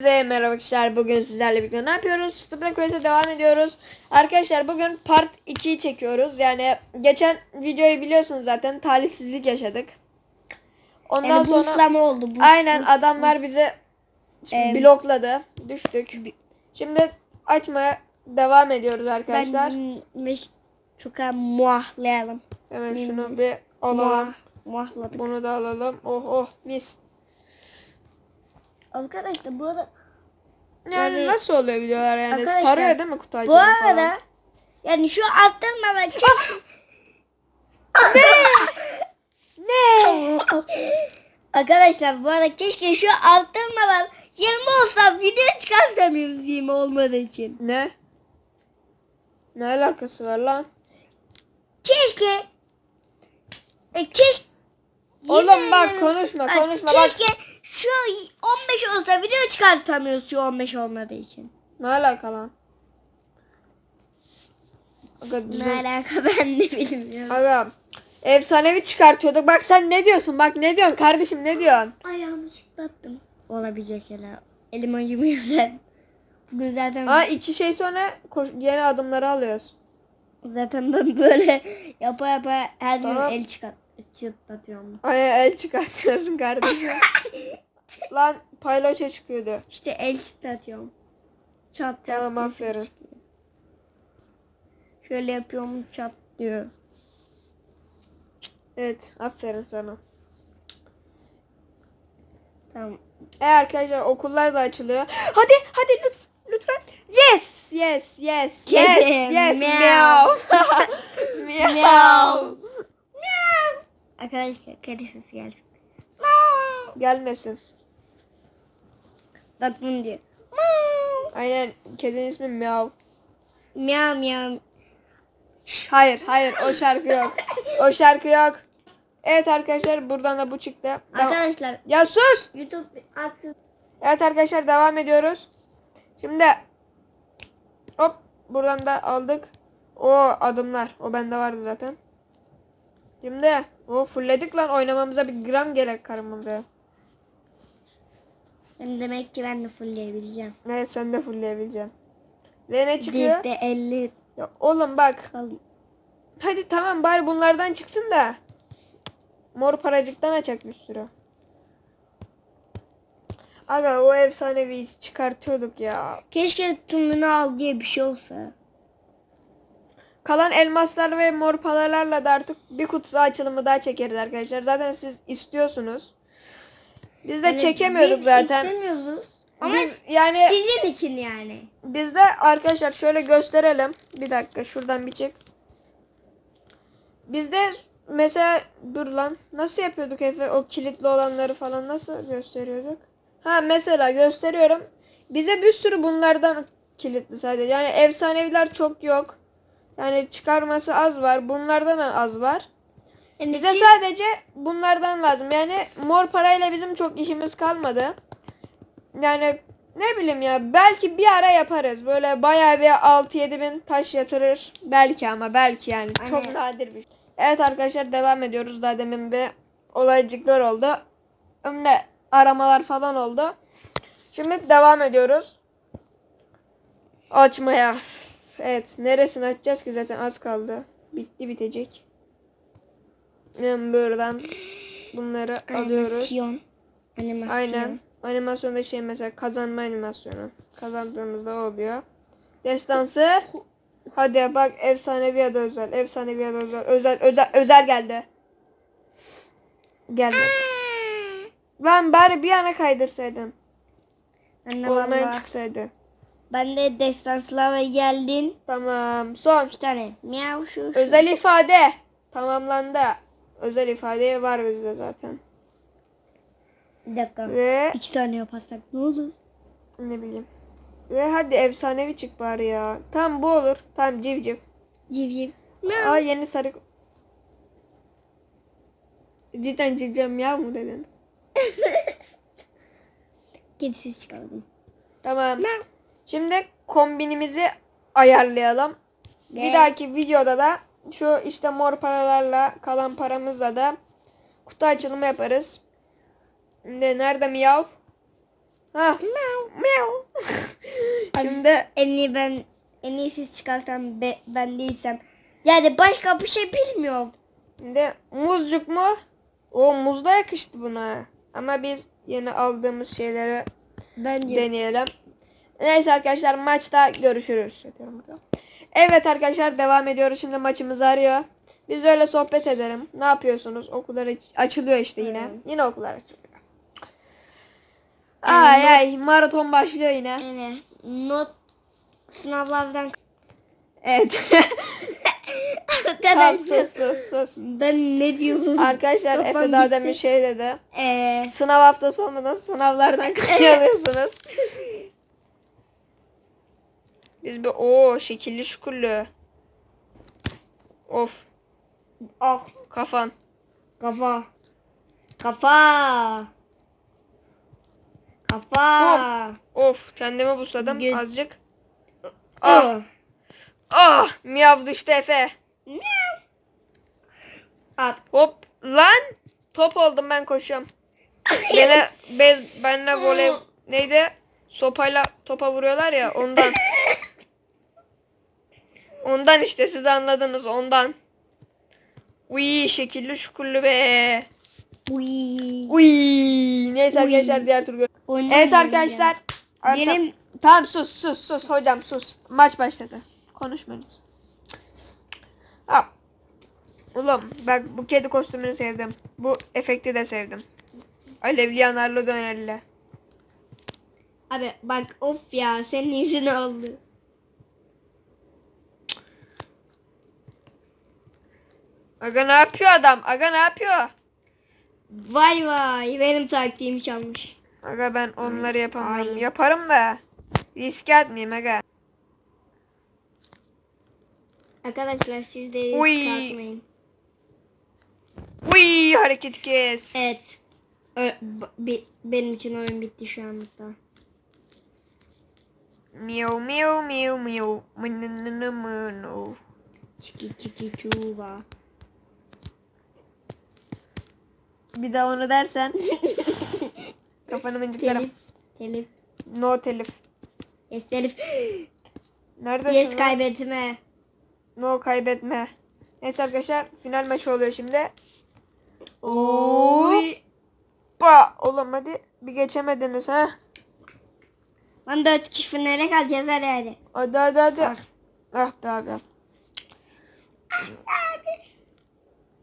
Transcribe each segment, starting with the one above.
Herkese merhaba arkadaşlar. Bugün sizlerle birlikte ne yapıyoruz? Stupid Quest'e devam ediyoruz. Arkadaşlar bugün part 2'yi çekiyoruz. Yani geçen videoyu biliyorsunuz zaten talihsizlik yaşadık. Ondan Yani sonra buslama oldu. Bus, aynen bus- adamlar bizi Em, blokladı. Düştük. Şimdi açmaya devam ediyoruz arkadaşlar. Ben çok muahlayalım. Hemen şunu bir alalım. Muah, muahladık. Bunu da alalım. Oh oh mis. Arkadaşlar bu arada Yani Yani- nasıl oluyor videolar yani? Arkadaşlar, Sarıyor değil mi kutu bu açılımı falan? arada yani şu attırmadan çek. Ne? Arkadaşlar bu arada keşke şu attırmadan 20 olsa video çıkartamıyoruz 20 olmadığı için. Ne? Ne alakası var lan? Keşke e, keşke Oğlum bak konuşma konuşma bak. Keşke şu 15 olsa video çıkartamıyoruz şu 15 olmadığı için. Ne alaka lan? Aga, Ne alaka ben de bilmiyorum. aga, efsanevi çıkartıyorduk. Bak sen ne diyorsun? Bak ne diyorsun kardeşim ne diyorsun? Ayağımı çıtlattım. Olabilecek hele. Elim acımıyor sen. Bugün zaten Aa iki şey sonra koş, yeni adımları alıyoruz. zaten ben böyle yapa yapa her gün Tamam. el çıkart çıtlatıyorum. Ay el çıkartıyorsun kardeşim. lan paylaşa çıkıyordu. İşte el çıtlatıyorum. Çat çat. Tamam, aferin. Şöyle yapıyorum çat diyor. Evet aferin sana. Tamam. E arkadaşlar okullar da açılıyor. Hadi hadi lütfen lütfen. Yes yes yes Kedi, yes yes meow. meow. Meow. Arkadaşlar kedi sesi gelsin. Gelmesin. Bak bunu diyor. Aynen kedinin ismi Meow. Miyav miyav. Şş, hayır hayır o şarkı yok. O şarkı yok. Evet arkadaşlar buradan da bu çıktı. Devam- Arkadaşlar Ya sus. YouTube aksın. Evet arkadaşlar devam ediyoruz. Şimdi hop buradan da aldık. O adımlar. O bende vardı zaten. Şimdi o fullledik lan oynamamıza bir gram gerek kalmadı. Ben demek ki ben de fullleyebileceğim. Evet sen de fullleyebileceksin. Ve ne çıkıyor? Dipte 50 Ya oğlum bak. kalın. Hadi tamam bari bunlardan çıksın da. Mor paracıktan açacak bir sürü. Aga o efsanevi çıkartıyorduk ya. Keşke tümünü al diye bir şey olsa. Kalan elmaslar ve mor paralarla da artık bir kutu açılımı daha çekeriz arkadaşlar. Zaten siz istiyorsunuz. Biz de Yani çekemiyorduk biz zaten. istemiyoruz. Ama Biz, yani sizin için yani. biz de arkadaşlar şöyle gösterelim. Bir dakika şuradan bir çık. Biz de mesela dur lan nasıl yapıyorduk Efe o kilitli olanları falan nasıl gösteriyorduk? Ha mesela gösteriyorum. Bize bir sürü bunlardan kilitli sadece. Yani efsaneviler çok yok. Yani çıkarması az var. Bunlardan da az var. Yani Bize siz- sadece bunlardan lazım. Yani mor parayla bizim çok işimiz kalmadı. Yani ne bileyim ya belki bir ara yaparız. Böyle bayağı bir 6-7 bin taş yatırır. Belki ama belki yani. Çok Aynen. nadir bir şey. Evet arkadaşlar devam ediyoruz. Daha demin bir olaycıklar oldu. Şimdi aramalar falan oldu. Şimdi devam ediyoruz. Açmaya. Evet. Neresini açacağız ki zaten az kaldı. Bitti bitecek. Yani buradan bunları alıyoruz. Animasyon. Animasyon. Aynen. Animasyonda şey mesela kazanma animasyonu. Kazandığımızda o oluyor. Destansı. Hadi bak efsanevi ya da özel. Efsanevi ya da özel. Özel özel özel geldi. Gelmedi. Lan bari bir yana kaydırsaydın. Anne Olmayan çıksaydı. Ben de destanslara geldin. Tamam. Son. Bir tane. Miyav şu şu. Özel ifade. Tamamlandı. Özel ifade var bizde zaten. Bir dakika. Ve İki tane yaparsak ne olur? ne bileyim. Ve hadi efsanevi çık bari ya. Tam bu olur. Tam civciv. Civciv. Aa yeni sarı. Cidden civciv miyav mu dedin? Kedisiz çıkardım. Tamam. Şimdi kombinimizi ayarlayalım. Bir Ve- dahaki videoda da şu işte mor paralarla kalan paramızla da kutu açılımı yaparız. Şimdi nerede miyav? Ha. Miau. Şimdi En iyi ben en iyi ses çıkartan be, ben değilsem. Yani başka bir şey bilmiyorum. şimdi muzcuk mu? O muz da yakıştı buna. Ama biz yeni aldığımız şeyleri Bence. deneyelim. Neyse arkadaşlar maçta görüşürüz. Evet arkadaşlar devam ediyoruz. Şimdi maçımız arıyor. Biz öyle sohbet edelim. Ne yapıyorsunuz? Okullar aç- açılıyor işte yine. Evet. Yine okullar açılıyor. Ay ay maraton başlıyor yine. Evet. Not sınavlardan Evet. tamam Arkadaşlar sus sus sus. ben ne diyorum? Arkadaşlar Kafam Efe daha gitti. demin şey dedi. Ee, Sınav haftası olmadan sınavlardan kaçıyorsunuz. Biz bir o şekilli şukullu. Of ah kafan. kafa. Kafa. Kafa. Of kendimi busladım Gö- azıcık. Ah Ah. ah miyav düştü Efe. At. Hop lan top oldum ben koşuyorum. Gene bez benle voley neydi? Sopayla topa vuruyorlar ya ondan. Ondan işte siz anladınız ondan. Uy şekilli şukullu be. Uy. Uy neyse Uy. arkadaşlar diğer tur gör. Evet ya. arkadaşlar. arka- Benim Tamam sus sus sus hocam sus. Maç başladı. Konuşmayınız. Ha. Oğlum bak bu kedi kostümünü sevdim. Bu efekti de sevdim. Alevli yanarlı dönerli. abi bak of ya senin yüzün oldu. Aga ne yapıyor adam? Aga ne yapıyor? Vay vay benim taktiğimi çalmış. Aga ben onları yapamam. Ay. Yaparım da. Riske atmayayım aga. Arkadaşlar siz de risk Uy. atmayın. Uy hareket kes. Evet. Ö- benim için oyun bitti şu anlıkta. Miau miau miau miau. Mınınını mınu. Çiki çiki çuva. Bir daha onu dersen kafanı mıncıklarım. Telif. Telif. No telif. Yes telif. Neredesin yes lan? kaybetme. No kaybetme. Neyse arkadaşlar final maçı oluyor şimdi. Oy. Ba oğlum hadi bir geçemediniz ha. Lan dört kişi finale kalacağız hadi hadi. Hadi hadi hadi. Ah. Ah be abi.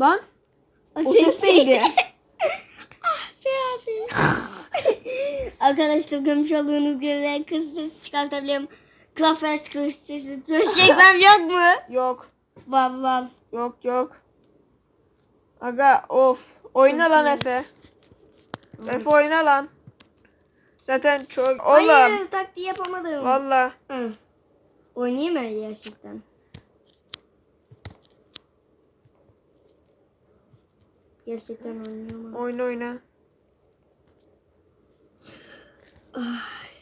Lan o ses neydi? Arkadaşlar görmüş olduğunuz gibi kız sesi çıkartabiliyorum. Klafer kız sesi. Çekmem yok mu? yok Vav vav. yok yok. Aga of. Oyna lan Efe. Efe oyna lan. Zaten çok oğlum. Hayır taktiği yapamadım. Valla. Hı. Oynayayım mı gerçekten? Gerçekten oynuyorum. Oyna oyna.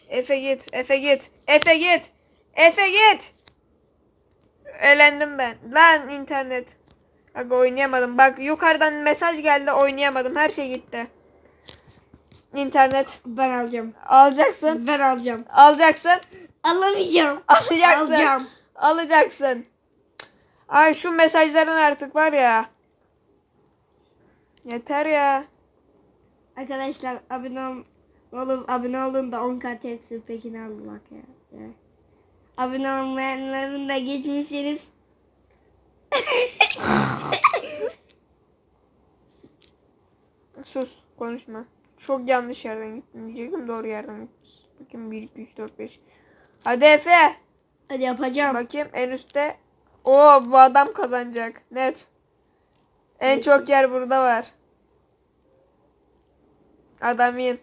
Efe git. Efe git. Efe git. Efe git. Elendim ben. Lan internet. Aga oynayamadım. Bak yukarıdan mesaj geldi oynayamadım. Her şey gitti. İnternet. Ben alacağım. Alacaksın. Ben alacağım. Alacaksın. Alamayacağım. Alacaksın. Alacağım. Alacaksın. Ay şu mesajların artık var ya. Yeter ya. Arkadaşlar abone oğlum abone olun da 10k tepsi pekini alın bak ya. ya. Abone olmayanların da geçmişseniz Sus konuşma. Çok yanlış yerden gittin diyecektim doğru yerden gitmiş. Bakayım 1 2 3 4 5. Hadi Efe. hadi yapacağım. Bakayım en üstte. Oo bu adam kazanacak. Net. En çok yer burada var. Adam in.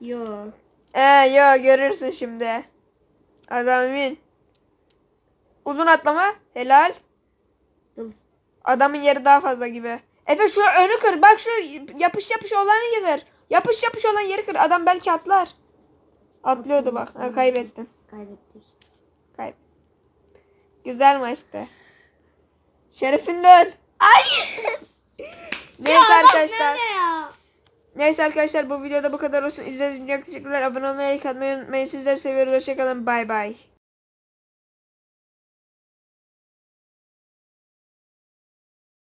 Yo. Ee yo görürsün şimdi. Adam in. Uzun atlama. Helal. Dur. Adamın yeri daha fazla gibi. Efe şu önü kır. Bak şu yapış yapış olanı kır. Yapış yapış olan yeri kır. Adam belki atlar. Atlıyordu bak. Ha, kaybettin. Kaybettik. Kayb. Güzel maçtı. Şerefin dön. Ay! Neyse arkadaşlar. Neyse arkadaşlar bu videoda bu kadar olsun. İzlediğiniz için teşekkürler. Abone olmayı, like atmayı unutmayın. Sizleri seviyoruz. Hoşçakalın. Bay bay.